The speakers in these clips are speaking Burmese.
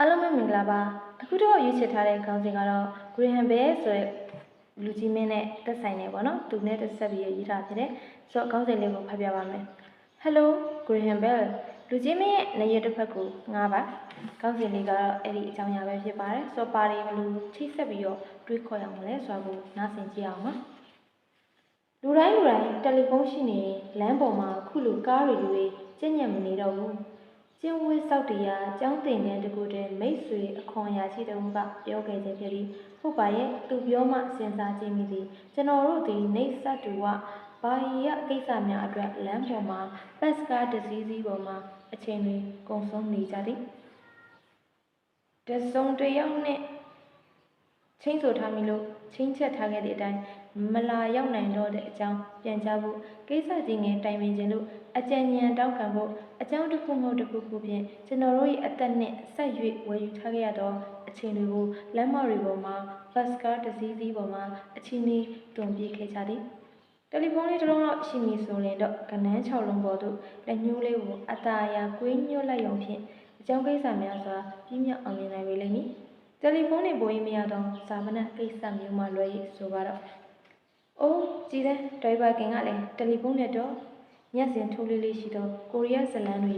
အားလုံးပဲမင်္ဂလာပါအခုတော့ရွေးချယ်ထားတဲ့ခေါင်းစဉ်ကတော့ Graham Bell ဆိုတဲ့လူကြီးမင်းနဲ့သက်ဆိုင်နေပေါ့နော်သူနဲ့တက်ဆက်ပြီးရေးထားဖြစ်တယ်ဆိုတော့ခေါင်းစဉ်လေးကိုဖတ်ပြပါမယ် Hello Graham Bell လူကြီးမင်းရဲ့နေရတစ်ဖက်ကိုငါပါခေါင်းစဉ်လေးကတော့အဲ့ဒီအကြောင်းအရာပဲဖြစ်ပါတယ်ဆိုတော့ပါရီဘလူချိတ်ဆက်ပြီးတော့တွေးခေါ်ရအောင်လဲဆိုတာကိုနားဆင်ကြည့်အောင်ပါလူတိုင်းလူတိုင်းတယ်လီဖုန်းရှိနေရင်လမ်းပေါ်မှာခုလိုကားတွေလူတွေကြက်ညက်မနေတော့ဘူး ကျင်းဝဲဆောက်တရားကျောင်းတင်တဲ့တကူတဲ့မိတ်ဆွေအခွန်အရာရှိတုံးကပြောခဲ့ခြင်းဖြစ်ပြီးဟုတ်ပါရဲ့သူပြောမှစဉ်းစားခြင်းမိသည်ကျွန်တော်တို့ဒီနေဆတ်တူကဘာရီရကိစ္စများအတွက်လမ်းပေါ်မှာပတ်စကားတစ်စီးစီးပေါ်မှာအချိန်တွေကုန်ဆုံးနေကြသည်တစုံတစ်ယောက်နဲ့ချင်းဆိုထားမိလို့ချင်းချက်ထားခဲ့တဲ့အတိုင်းမလာရောက်နိုင်တော့တဲ့အကြောင်းပြန်ကြားဖို့ကိစ္စကြီးငယ်တိုင်ပင်ခြင်းလို့ အကြံဉာဏ်တောင်းခံဖို့အကြောင်းတစ်ခုမဟုတ်တစ်ခုခုဖြင့်ကျွန်တော်တို့ရဲ့အသက်နဲ့ဆက်၍ဝယ်ယူထားခဲ့ရသောအချိန်တွေကိုလမ်းမတွေပေါ်မှာဘတ်စကားတစ်စီးစီးပေါ်မှာအချင်းကြီးတွန်ပြေးခဲ့ကြသည်တယ်လီဖုန်းလေးတစ်လုံးတော့ရှိမည်ဆိုရင်တော့ကနန်း၆လုံးပေါ်သို့လက်ညှိုးလေးကိုအตาအရာကွေးညှို့လိုက်ရုံဖြင့်အကြောင်းကိစ္စများစွာပြင်းပြအောင်မြင်နိုင်ပေလိမ့်မည်တယ်လီဖုန်းနှင့်ပိုရင်းမရသောစာမဏကိစ္စမျိုးမှလွဲ၍ဆိုပါတော့။အိုးကြည်တဲ့ဒရိုက်ဘာကင်ကလည်းတယ်လီဖုန်းနဲ့တော့ ညက်စင်ထိုးလေးလေးရှိသောကိုရီးယားဇလန်တွေ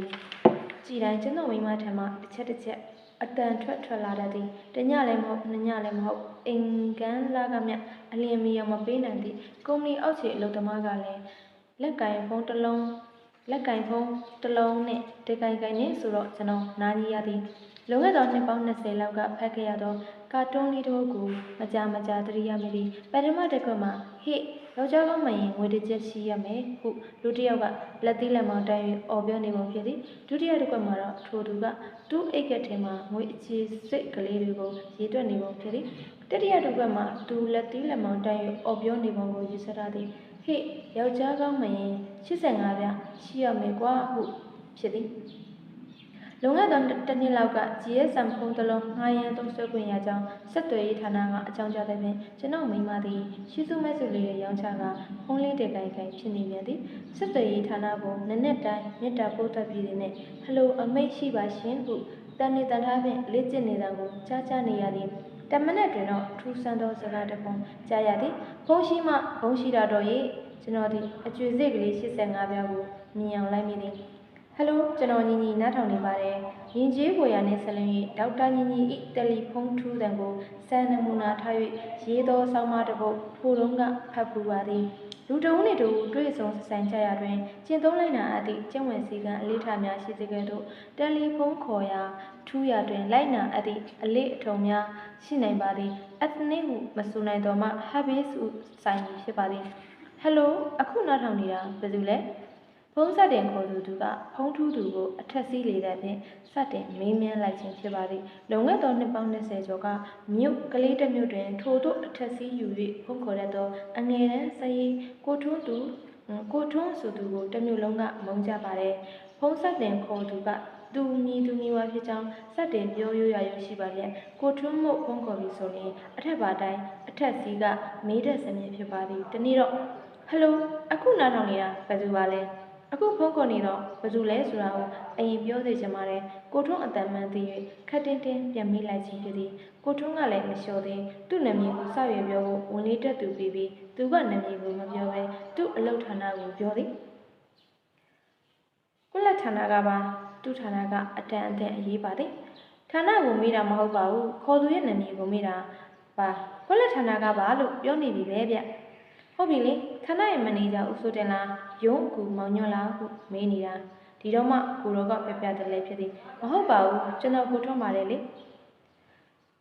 ကြည်တိုင်းကျွန်တော်မိမထံမှတစ်ချက်တစ်ချက်အတန်ထွက်ထွက်လာတတ်သည်တညလည်းမဟုတ်နှစ်ညလည်းမဟုတ်အင်ကန်လာကမြအလင်းမီအောင်မပေးနိုင်သည့်ကုမ္ပဏီအောက်ခြေအလုပ်သမားကလည်းလက်ကင်ဖုန်းတစ်လုံးလက်ကင်ဖုန်းတစ်လုံးနဲ့တေကင်ကင်နဲ့ဆိုတော့ကျွန်တော်နားကြီးရသည် လွန်ခဲ့သောနှစ်ပေါင်း20လောက်ကဖတ်ခဲ့ရသောကာတွန်းလေးတို့ကိုမကြမကြသတိရမိသည်ပထမတစ်ခွက်မှာဟေ့ယောက်ျားကောင်းမရင်ငွေတစ်ချက်ရှိရမယ်ဟုလူတစ်ယောက်ကလက်သီးလက်မောင်းတိုင်း၍အော်ပြောနေပုံဖြစ်သည်ဒုတိယတစ်ခွက်မှာတော့ထိုသူကသူ့အိတ်ကက်ထဲမှာငွေအခြေစိတ်ကလေးတွေကိုရေးတွက်နေပုံဖြစ်သည်တတိယတစ်ခွက်မှာသူလက်သီးလက်မောင်းတိုင်း၍အော်ပြောနေပုံကိုယူဆရသည်ဟေ့ယောက်ျားကောင်းမရင်85ပြရှိရမယ်ကွာဟုဖြစ်သည် လွန်ခဲ့သောတစ်နှစ်လောက်က GSM ဖုန်းတစ်လုံးငှားရမ်းသုံးစွဲခွင့်ရကြောင်းဆက်သွယ်ရေးဌာနကအကြောင်းကြားတဲ့ဖြင့်ကျွန်ုပ်မိန်းမသည်ရှိစုမဲ့စုလေးတွေရောင်းချကဖုန်းလေးတစ်ကိုင်ကိုင်ဖြစ်နေပြန်သည်ဆက်သွယ်ရေးဌာနကိုနက်နက်တိုင်းမေတ္တာပို့သက်ပြီးတဲ့နဲ့ဟယ်လိုအမိတ်ရှိပါရှင်ဟုတန်နေတန်ထားဖြင့်လေ့ကျင့်နေတာကိုကြားကြားနေရသည်တမနက်တွင်တော့ထူးဆန်းသောစကားတစ်ပုံကြားရသည်ဖုန်းရှိမှဖုန်းရှိတာတော့ရေကျွန်တော်ဒီအကျွေစိတ်ကလေး85ပြားကိုမြင်အောင်လိုက်မိသည် ဟယ်လိုကျွန်တော်ညီညီနားထောင်နေပါတယ်။ယဉ်ကျေးကိုရနဲ့ဆက်လင်း၍ဒေါက်တာညီညီ၏တယ်လီဖုန်းထူးတံကိုစံနမူနာထား၍ရေးသောဆောင်းပါးတစ်ပုဒ်ထိုတုံးကဖတ်ပူပါသည်။လူတအုံးနှင့်တူတွေ့ဆုံဆက်ဆံကြရာတွင်ကျင့်သုံးလိုက်နာအသည့်ကျင့်ဝင်စည်းကမ်းအလေးထားများရှိစေကဲ့သို့တယ်လီဖုန်းခေါ်ရာထူးရာတွင်လိုက်နာအသည့်အလေးအထုံများရှိနိုင်ပါသည်။အသနစ်ဟုမဆိုနိုင်တော့မှ habits ဟုဆိုင်မည်ဖြစ်ပါသည်။ဟယ်လိုအခုနားထောင်နေတာဘယ်သူလဲ။ဖုန်း ဆက်တင်ခေါ်သူသူကဖုန်းထူးသူကိုအထက်စီးလေတဲ့ဖြင့်စတင်မေးမြန်းလိုက်ခြင်းဖြစ်ပါသည်လုံခဲ့သောနှစ်ပေါင်း20ကျော်ကမြို့ကလေးတစ်မြို့တွင် ထိုသို့အထက်စီးယူ၍ဖုန်းခေါ်တတ်သောအငယ်တန်းစရေးကိုထွန်းသူကိုထွန်းဆိုသူကိုတစ်မြို့လုံးကမုန်းကြပါတယ်ဖုန်းဆက်တင်ခေါ်သူကသူမီသူမီဝါဖြစ်ကြောင်းစတင်ပြောရရရရှိပါလျက်ကိုထွန်းမို့ဖုန်းခေါ်ပြီးဆိုရင်အထက်ပါတိုင်းအထက်စီးကမေးတဲ့စမြင်ဖြစ်ပါသည်တနေ့တော့ဟယ်လိုအခုနားထောင်နေတာဘယ်သူပါလဲ အခုဖုန်းခေါ်နေတော့ဘယ်သူလဲဆိုတာကိုအရင်ပြောသေးချင်ပါတယ်ကိုထွန်းအတန်မှန်သိ၍ခက်တင်းတင်းပြန်မိလိုက်ခြင်းဖြစ်သည်ကိုထွန်းကလည်းမလျှော်သေးသူ့နာမည်ကိုစောက်ရပြောဖို့ဝင်လေးတက်သူပြီးပြီးသူကနာမည်ကိုမပြောဘဲသူ့အလုပ်ဌာနကိုပြောသည်ကုလဌာနကပါသူ့ဌာနကအတန်အသင့်အရေးပါသည်ဌာနကိုမေးတာမဟုတ်ပါဘူးခေါ်သူရဲ့နာမည်ကိုမေးတာပါကုလဌာနကပါလို့ပြောနေပြီပဲဗျ ဟုတ်ပြီလေခဏရဲ့မန်နေဂျာဦးစိုးတင်လားယုံကူမောင်ညွန့်လားဟုမေးနေတာဒီတော့မှကိုရောကပြပြတယ်လေဖြစ်သည်မဟုတ်ပါဘူးကျွန်တော်ကိုထွန်းပါတယ်လေ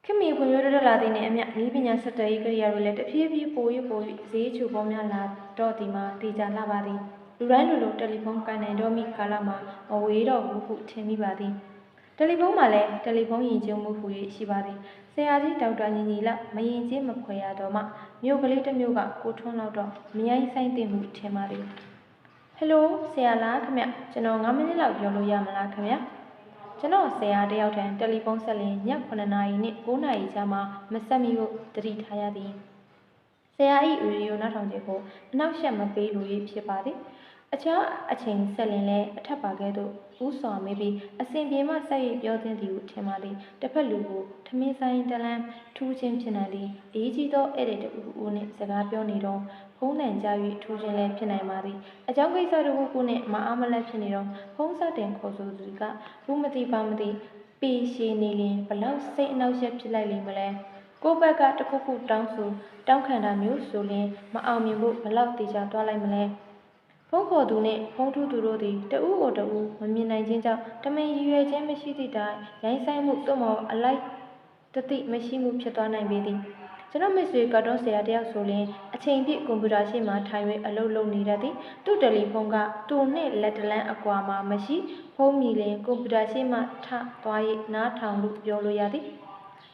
ခင်မီဖွံ့ဖြိုးတိုးတက်လာတဲ့နဲ့အမျှဤပညာဆက်သွယ်ရေးကိရိယာတွေလည်းတဖြည်းဖြည်းပို၍ပို၍ဈေးချိုပေါများလာတော့ဒီမှာတည်ကြလာပါသည်လူတိုင်းလူလိုတယ်လီဖုန်းကိုင်နိုင်တော့မိကာလမှာမဝေးတော့ဘူးဟုထင်မိပါသည် တယ်လီဖုန်းမှာလည်းတယ်လီဖုန်းယဉ်ကျေးမှုဟူ၍ရှိပါသည်ဆရာကြီးဒေါက်တာညီညီလမယဉ်ကျေးမခွဲရတော့မှမြို့ကလေးတစ်မြို့ကကိုထွန်းလောက်တော့မရိုင်းဆိုင်တင်မှုထင်ပါသည်ဟယ်လိုဆရာလားခင်ဗျကျွန်တော်9မိနစ်လောက်ပြောလို့ရမလားခင်ဗျကျွန်တော်ဆရာတယောက်တန်းတယ်လီဖုန်းဆက်လင်းည9နာရီနဲ့9နာရီကြားမှာမဆက်မီဖို့တတိထားရသည်ဆရာ၏ရေဒီယိုနောက်ထောင်ခြင်းကိုအနောက်ရှက်မပေးလို၍ဖြစ်ပါသည် အခြားအချိန်ဆက်လင်လဲအထက်ပါကဲ့သို့ဦးစွာမေးပြီးအစဉ်ပြေမှဆက်ရပြောသင်းသည်ဟုထင်ပါသည်တစ်ဖက်လူကိုထမင်းဆိုင်တလန်းထူးခြင်းဖြစ်နိုင်သည်အရေးကြီးသောဧည့်သည်တူဦးနှင့်စကားပြောနေတော့ဖုံးတန်ကြ၍ထူးခြင်းလည်းဖြစ်နိုင်ပါသည်အကြောင်းကိစ္စတစ်ခုခုနှင့်မအားမလတ်ဖြစ်နေတော့ဖုံးဆက်တင်ခေါ်ဆိုသူကဘူးမသိပါမသိပေရှည်နေရင်ဘလောက်စိတ်အနှောက်အယှက်ဖြစ်လိုက်လိမ့်မလဲကိုယ့်ဘက်ကတစ်ခုခုတောင်းဆိုတောင်းခံတာမျိုးဆိုရင်မအောင်မြင်ဖို့ဘလောက်တေချာသွားလိုက်မလဲ ဖုံးခေါ်သူနှင့်ဖုံးထူးသူတို့သည်တဦးကိုတဦးမမြင်နိုင်ခြင်းကြောင့်တမင်ရည်ရွယ်ခြင်းမရှိသည့်တိုင်ရိုင်းဆိုင်မှုသို့မဟုတ်အလိုက်တသိမရှိမှုဖြစ်သွားနိုင်ပေသည်ကျွန်တော်မိတ်ဆွေကတော့ဆရာတယောက်ဆိုရင်အချိန်ပြည့်ကွန်ပျူတာရှေ့မှာထိုင်၍အလုပ်လုပ်နေတတ်သည်သူ့တယ်လီဖုန်းကသူ့နှင့်လက်တလန်းအကွာမှာမရှိဖုန်းမီလင်ကွန်ပျူတာရှေ့မှထသွား၍နားထောင်လို့ပြောလို့ရသည်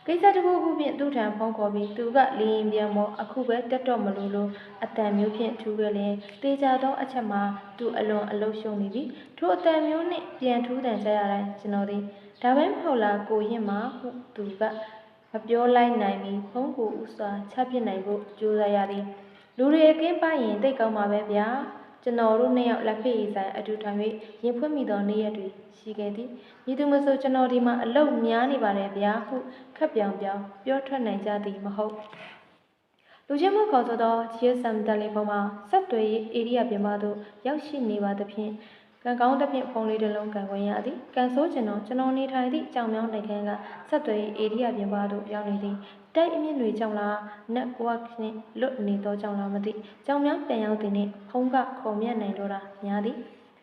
ကိစ္စတစ်ခုခုဖြင့်သူ့ထံဖုန်းခေါ်ပြီးသူကလင်းရင်ပြန်မောအခုပဲတက်တော့မလို့လို့အတန်မျိုးဖြင့်ထူခဲ့လင်တေချာသောအချက်မှာသူအလွန်အလုရှုံနေပြီထိုအတန်မျိုးနှင့်ပြန်ထူးတန်ကြရတိုင်းကျွန်တော်သည်ဒါပဲမဟုတ်လားကိုရင်မှာဟုသူကမပြောလိုက်နိုင်မီဖုန်းကိုဥစွာချပစ်နိုင်ဖို့ကြိုးစားရသည်လူတွေအကင်းပါရင်တိတ်ကောင်းပါပဲဗျာ ကျွန်တော်တို့နှစ်ယောက်လက်ဖေးရည်ဆိုင်အတူထိုင်၍ရင်ဖွင့်မိသောနေ့ရက်တွေရှိခဲ့သည်။ဤသူမဆိုကျွန်တော်ဒီမှာအလုပ်များနေပါတယ်ဗျာဟုခက်ပြောင်ပြောင်ပြောထွက်နိုင်ကြသည်မဟုတ်။လူချင်းမှုခေါ်ဆိုသော GSM တယ်လီဖုန်းမှာဆက်သွယ်ရေးဧရိယာပြင်ပသို့ရောက်ရှိနေပါသဖြင့် ကံကောင်းသဖြင့်ဖုန်းလေးတစ်လုံးကန်ခွင့်ရသည်။ကန်ဆိုးကျွန်တော်ကျွန်တော်နေထိုင်သည့်ကြောင်မြောင်းတိုက်ခန်းကဆက်သွယ်ရေးဧရိယာပြင်ပသို့ရောက်နေသည်။တိုက်အမြင့်တွေကြောင့်လား network နှင့်လွတ်နေသောကြောင့်လားမသိကြောင်မြောင်းပြန်ရောက်သည်နှင့်ဖုန်းကခေါ်မြတ်နိုင်တော့တာများသည်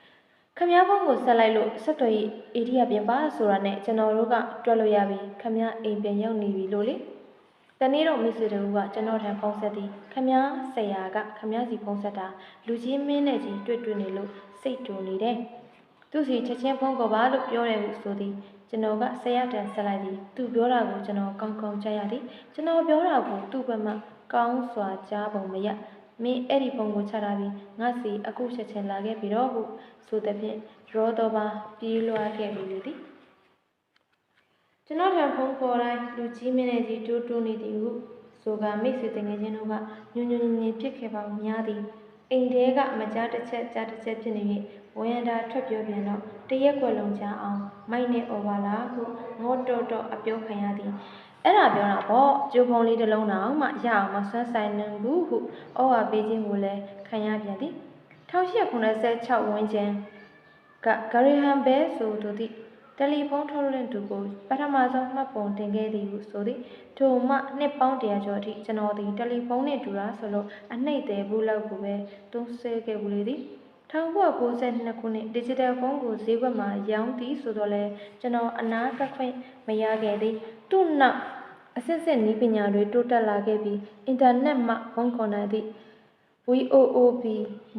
။ခမည်းဖုန်းကိုဆက်လိုက်လို့ဆက်သွယ်ရေးဧရိယာပြင်ပဆိုတာနဲ့ကျွန်တော်တို့ကတွက်လို့ရပြီခမည်းအိမ်ပြန်ရောက်နေပြီလို့လေ။ တနေ့တော့မိတ်ဆွေတို့ကကျွန်တော်ထံဖုန်းဆက်သည်ခမည်းဆရာကခမည်းစီဖုန်းဆက်တာလူကြီးမင်းနဲ့ကြီးတွေ့တွေ့နေလို့စိတ်တူနေတယ်။သူစီချက်ချင်းဖုန်းခေါ်ပါလို့ပြောတယ်ဟုဆိုသည်ကျွန်တော်ကဆရာတန်ဆက်လိုက်သည်သူပြောတာကိုကျွန်တော်ကောင်းကောင်းကြားရသည်ကျွန်တော်ပြောတာကိုသူ့ဘက်မှကောင်းစွာကြားပုံမရမင်းအဲ့ဒီဖုန်းကိုချတာပြီးငါစီအခုချက်ချင်းလာခဲ့ပြီတော့ဟုဆိုသည်ဖြင့်ရောတော်ပါပြေးလွှားခဲ့ပြီလေသည် ကျွန်တော်ထံဖုန်းခေါ်တိုင်းလူကြီးမင်းနဲ့ကြီးတိုးတိုးနေသည်ဟုဆိုကမိတ်ဆွေတငယ်ချင်းတို့ကညွညွညင်ညင်ဖြစ်ခဲ့ပါများသည်အိမ်ထဲကမကြားတစ်ချက်ကြားတစ်ချက်ဖြစ်နေ၍ဝရန်တာထွက်ပြောပြန်တော့တရက်ွက်လုံးချအောင်မိုက်နဲ့အော်ပါလားဟုငေါတော့တော့အပြောခံရသည်အဲ့ဒါပြောတာပေါ့ကျိုးဖုံးလေးတစ်လုံးတော့မှရအောင်မဆွမ်းဆိုင်နိုင်ဘူးဟုဩဝါပေးခြင်းကိုလည်းခံရပြန်သည်1896ဝန်းကျင်ကဂရီဟန်ဘဲဆိုသူသည် တယ်လီဖုန်းထုတ်လွှင့်သူကိုပထမဆုံးမှတ်ပုံတင်ခဲ့သည်ဟုဆိုသည်ထိုမှနှစ်ပေါင်းတရာကျော်အထိကျွန်တော်သည်တယ်လီဖုန်းနှင့်တူတာဆိုလို့အနှိမ့်သေးဘူးလောက်ကိုပဲသုံးဆဲခဲ့ဘူးလေသည်1992ခုနှစ် digital ဖုန်းကိုဈေးကွက်မှာရောင်းသည်ဆိုတော့လဲကျွန်တော်အနာကခွင့်မရခဲ့သည်သူ့နောက်အစစ်စစ်နီးပညာတွေတိုးတက်လာခဲ့ပြီးအင်တာနက်မှဖုန်းခေါ်နိုင်သည့် VOOP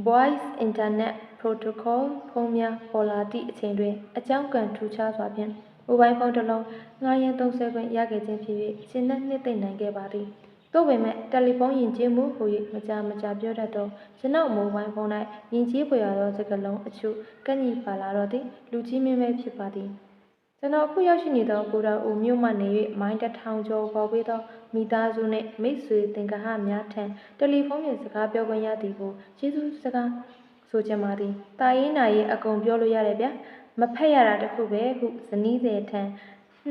Voice Internet Protocol ဖုန်းများပေါ်လာသည့်အချိန်တွင်အကြောင်းကံထူးခြားစွာဖြင့်မိုဘိုင်းဖုန်းတစ်လုံးငှားရမ်းသုံးစွဲခွင့်ရခဲ့ခြင်းဖြစ်၍ရှင်းနှက်နှစ်သိမ့်နိုင်ခဲ့ပါသည်။သို့ပေမဲ့တယ်လီဖုန်းယဉ်ကျေးမှုဟူ၍မကြာမကြာပြောတတ်သောကျွန်ုပ်မိုဘိုင်းဖုန်း၌ယဉ်ကျေးပွေရသောစကားလုံးအချို့ကန့်ညီပါလာတော့သည်လူကြီးမင်းပဲဖြစ်ပါသည်။ကျွန်တော်အခုရောက်ရှိနေသောကိုရာအိုမြို့မှနေ၍မိုင်းတစ်ထောင်ကျော်ပေါ်ပေးသော မိသားစုနှင့်မိတ်ဆွေသင်္ကာဟများထံတယ်လီဖုန်းဖြင့်စကားပြောခွင့်ရသည်ကိုကျေးဇူးစကားဆိုချင်ပါသည်။တာရေးနာရေးအကုန်ပြောလို့ရတယ်ဗျာ။မဖက်ရတာတခုပဲဟုဇနီးစေထံ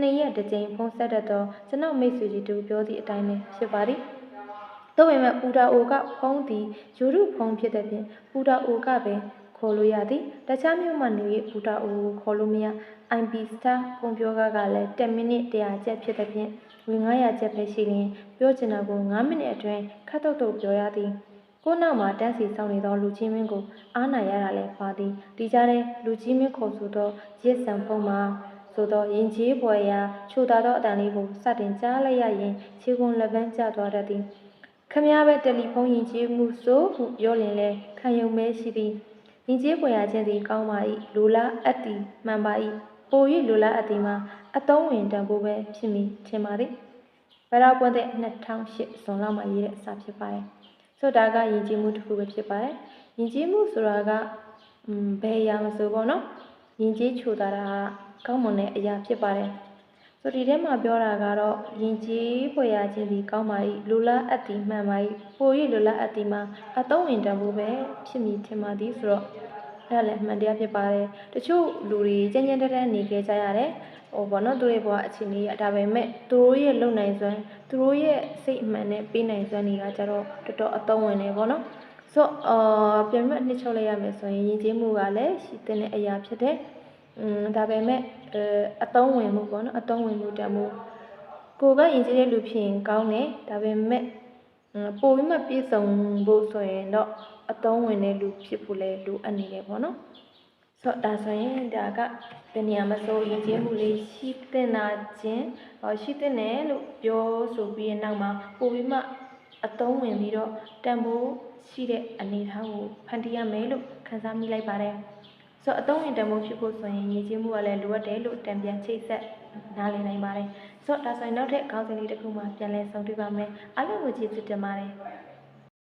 နှစ်ရက်တစ်ကြိမ်ဖုန်းဆက်တတ်သောကျွန်ုပ်မိတ်ဆွေကြီးတူပြောသည့်အတိုင်းပဲဖြစ်ပါသည်။သို့ပေမဲ့ပူတာအိုကဖုန်းသည်ယူရုဖုန်းဖြစ်တဲ့ဖြင့်ပူတာအိုကပဲခေါ်လို့ရသည်။တခြားမြို့မှနေ၍ပူတာအိုကိုခေါ်လို့မရ။ IP Star ဖုန်းပြောကားကလည်း10မိနစ်100ကျပ်ဖြစ်တဲ့ဖြင့်ဝ င်900ကျပ်ပဲရှိရင်ပြောချင်တာကို9မိနစ်အတွင်းခတ်တုတ်တုတ်ပြောရသည်။ကိုနောက်မှာတန်းစီဆောင်နေသောလူချင်းမင်းကိုအားနာရတာလည်းပါသည်ဒီကြားထဲလူကြီးမင်းခေါ်ဆိုသောရစ်ဆန်ဖုံးမှာဆိုသောရင်ကြီးပွဲရာချိုသာသောအတန်လေးကိုစတင်ကြားလိုက်ရရင်ခြေကုံလက်ပန်းကျသွားတတ်သည်ခမည်းပဲတယ်လီဖုန်းရင်ကြီးမှုဆိုဟုပြောလင်လဲခံယုံမဲရှိသည်ရင်ကြီးပွဲရာချင်းသည်ကောင်းပါ၏လူလားအပ်သည်မှန်ပါ၏ ပို၍လူလားအပ်သည်မှာအတုံးဝင်တန်ဖိုးပဲဖြစ်မိထင်ပါသည်ဗရာပွင့်တဲ့2008ဇွန်လမှာရေးတဲ့အစာဖြစ်ပါတယ်ဆိုတော့ဒါကယဉ်ကျေးမှုတစ်ခုပဲဖြစ်ပါတယ်ယဉ်ကျေးမှုဆိုတာကอืมဘယ်အရာမဆိုပေါ့နော်ယဉ်ကျေးချိုတာတာကောင်းမွန်တဲ့အရာဖြစ်ပါတယ်ဆိုဒီထဲမှာပြောတာကတော့ယဉ်ကျေးဖွယ်ရခြင်းဒီကောင်းပါ၏လူလားအပ်သည်မှန်ပါ၏ပို၍လူလားအပ်သည်မှာအသုံးဝင်တန်ဖို့ပဲဖြစ်မည်ထင်ပါသည်ဆိုတော့အဲ့ ဒါလည်းအမှန်တရားဖြစ်ပါတယ်တချို့လူတွေကြမ်းကြမ်းတမ်းတမ်းနေခဲ့ကြရတယ်ဟိုဘောနော်သူတို့ဘဝအခြေအနေရဒါပေမဲ့သူတို့ရဲ့လုံနိုင်စွမ်းသူတို့ရဲ့စိတ်အမှန်နဲ့ပေးနိုင်စွမ်းတွေကကြတော့တော်တော်အသုံးဝင်နေပေါ့နော်ဆိုတော့အာပြန်မနှစ်ချုပ်လိုက်ရမယ်ဆိုရင်ယဉ်ကျေးမှုကလည်းရှိတဲ့အရာဖြစ်တယ်อืมဒါပေမဲ့အသုံးဝင်မှုပေါ့နော်အသုံးဝင်မှုတမှုကိုကယဉ်ကျေးတဲ့လူဖြစ်ရင်ကောင်းတယ်ဒါပေမဲ့ပိုပြီးမှပြည့်စုံဖို့ဆိုရင်တော့ အတုံးဝင်တဲ့လူဖြစ်ဖို့လည်းလိုအပ်နေတယ်ပေါ့နော်ဆိုတော့ဒါဆိုရင်ဒါကဘယ်နေရာမှာဆိုယဉ်ကျေးမှုလေးရှိတဲ့နာခြင်းဟောရှိတဲ့နယ်လို့ပြောဆိုပြီးရင်နောက်မှာပိုပြီးမှအတုံးဝင်ပြီးတော့တန်ဖိုးရှိတဲ့အနေအထားကိုဖန်တီးရမယ်လို့ခန်းစားမိလိုက်ပါတယ်ဆိုတော့အသုံးဝင်တံမိုးဖြစ်ဖို့ဆိုရင်ရည်ချင်းမှုကလည်းလိုအပ်တယ်လို့တံပြန်ချိတ်ဆက်နားလည်နိုင်ပါတယ်ဆိုတော့ဒါဆိုရင်နောက်ထပ်ခေါင်းစဉ်လေးတစ်ခုမှပြန်လည်ဆုံတွေ့ပါမယ်အားလုံးကိုကျေးဇူးတင်ပါတယ်